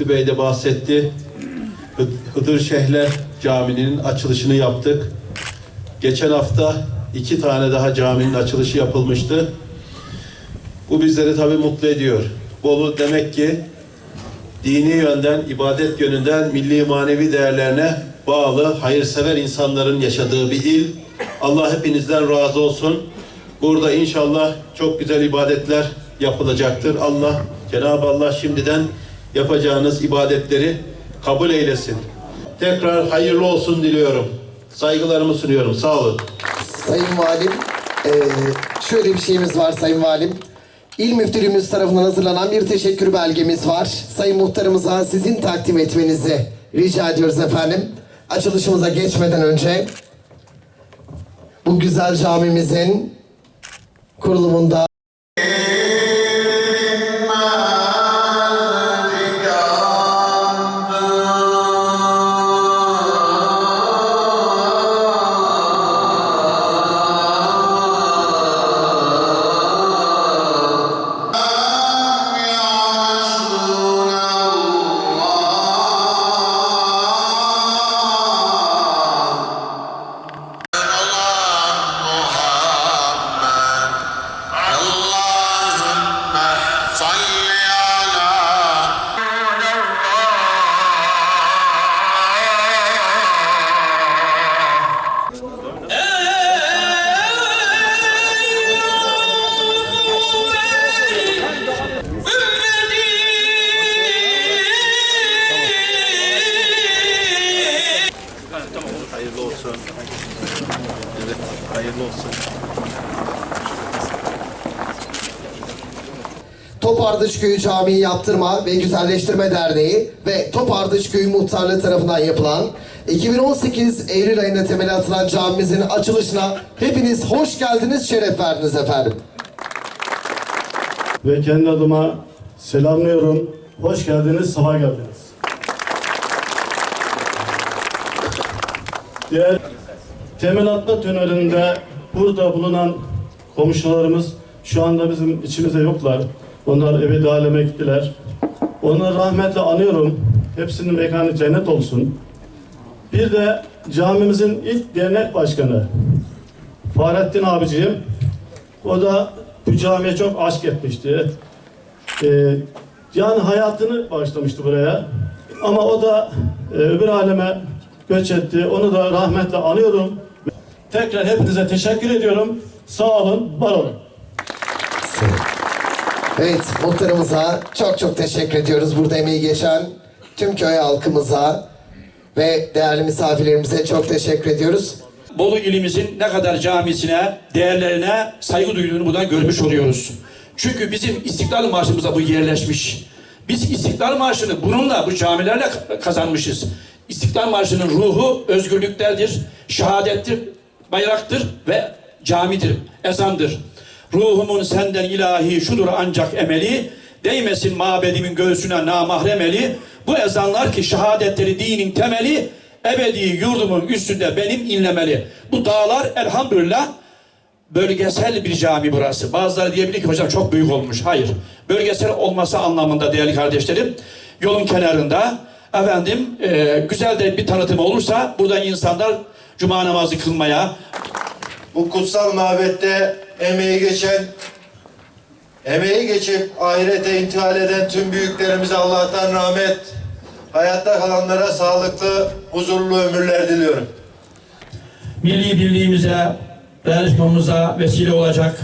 Bey de bahsetti. Hı- Hıdır Şehler Camii'nin açılışını yaptık. Geçen hafta iki tane daha caminin açılışı yapılmıştı. Bu bizleri tabii mutlu ediyor. Bolu demek ki dini yönden, ibadet yönünden milli manevi değerlerine bağlı, hayırsever insanların yaşadığı bir il. Allah hepinizden razı olsun. Burada inşallah çok güzel ibadetler yapılacaktır. Allah, Cenab-ı Allah şimdiden yapacağınız ibadetleri kabul eylesin. Tekrar hayırlı olsun diliyorum. Saygılarımı sunuyorum. Sağ olun. Sayın Valim, eee, şöyle bir şeyimiz var Sayın Valim. İl Müftülüğümüz tarafından hazırlanan bir teşekkür belgemiz var. Sayın Muhtarımıza sizin takdim etmenizi rica ediyoruz efendim. Açılışımıza geçmeden önce bu güzel camimizin kurulumunda Topardıç Köyü Camii Yaptırma ve Güzelleştirme Derneği ve Topardıç Köyü Muhtarlığı tarafından yapılan 2018 Eylül ayında temeli atılan camimizin açılışına hepiniz hoş geldiniz, şeref verdiniz efendim. ve kendi adıma selamlıyorum. Hoş geldiniz, sabah geldiniz. Diğer temel atma tünelinde burada bulunan komşularımız şu anda bizim içimizde yoklar. Onlar ebedi aleme gittiler. Onları rahmetle anıyorum. Hepsinin mekanı cennet olsun. Bir de camimizin ilk dernek başkanı Fahrettin abiciğim. O da bu camiye çok aşk etmişti. Ee, yani hayatını bağışlamıştı buraya. Ama o da e, öbür aleme göç etti. Onu da rahmetle anıyorum. Tekrar hepinize teşekkür ediyorum. Sağ olun, var olun. Evet, muhtarımıza çok çok teşekkür ediyoruz. Burada emeği geçen tüm köy halkımıza ve değerli misafirlerimize çok teşekkür ediyoruz. Bolu ilimizin ne kadar camisine, değerlerine saygı duyduğunu buradan görmüş oluyoruz. Çünkü bizim İstiklal Marşımıza bu yerleşmiş. Biz İstiklal Marşı'nı bununla, bu camilerle kazanmışız. İstiklal Marşı'nın ruhu özgürlüklerdir, şehadettir, bayraktır ve camidir, ezandır. Ruhumun senden ilahi şudur ancak emeli, değmesin mabedimin göğsüne namahremeli. Bu ezanlar ki şehadetleri dinin temeli, ebedi yurdumun üstünde benim inlemeli. Bu dağlar elhamdülillah bölgesel bir cami burası. Bazıları diyebilir ki hocam çok büyük olmuş. Hayır. Bölgesel olması anlamında değerli kardeşlerim. Yolun kenarında efendim e, güzel de bir tanıtım olursa burada insanlar cuma namazı kılmaya, bu kutsal mabette emeği geçen, emeği geçip ahirete intihal eden tüm büyüklerimize Allah'tan rahmet, hayatta kalanlara sağlıklı, huzurlu ömürler diliyorum. milli birliğimize, dayanışmamıza vesile olacak.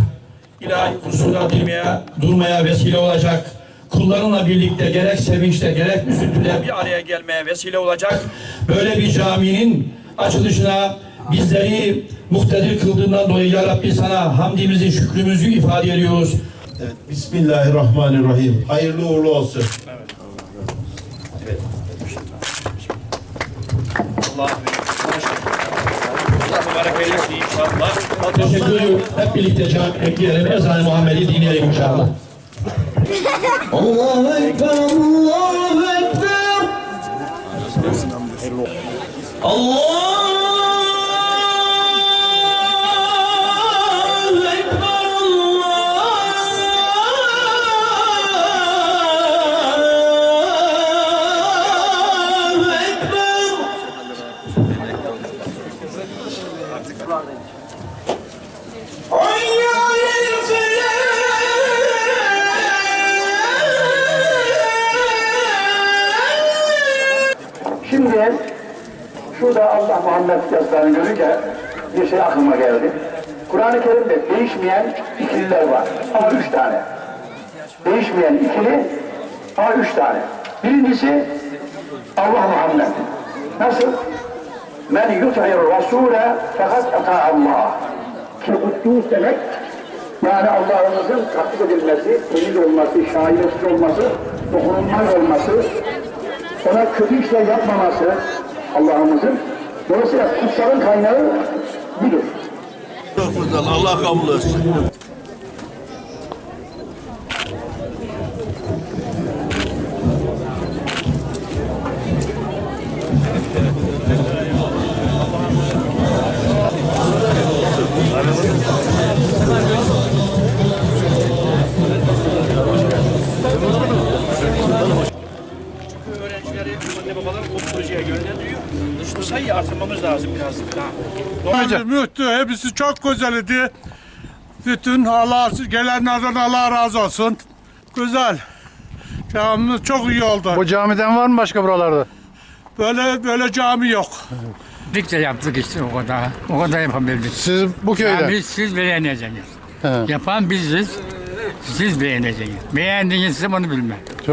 ilahi kusurlar bilmeye, durmaya vesile olacak. Kullarınla birlikte gerek sevinçte gerek üzüntüde bir araya gelmeye vesile olacak. Böyle bir caminin açılışına bizleri muhtedir kıldığından dolayı ya Rabbi sana hamdimizi, şükrümüzü ifade ediyoruz. Evet, Bismillahirrahmanirrahim. Hayırlı uğurlu olsun. Allah mübarek eylesin inşallah. Teşekkür ediyorum. Hep birlikte camiye girelim. Ezan-ı Muhammed'i dinleyelim inşallah. Allahu Ekber, Allahu Ekber. Allahu değişmeyen şurada Allah Muhammed yazılarını görünce bir şey aklıma geldi. Kur'an-ı Kerim'de değişmeyen ikililer var. Ama üç tane. Değişmeyen ikili ama üç tane. Birincisi Allah Muhammed. Nasıl? Men yut'ir Rasûle fakat ata Allah. Ki kuddus demek yani Allah'ımızın takdir edilmesi, temiz olması, şaibesiz olması, dokunulmaz olması, ona kötü işler yapmaması Allah'ımızın. Dolayısıyla kutsalın kaynağı budur. Allah kabul etsin. Sayıyı artırmamız lazım birazcık daha. Bence mühtü hepsi çok güzeldi. Bütün Allah gelenlerden Allah razı olsun. Güzel. Camimiz çok iyi oldu. Bu camiden var mı başka buralarda? Böyle böyle cami yok. Dikçe yaptık işte o kadar. O kadar yapabildik. Siz bu köyde. Yani siz beğeneceksiniz. He. Yapan biziz. Siz beğeneceksiniz. Beğendiğinizse bunu bilmem.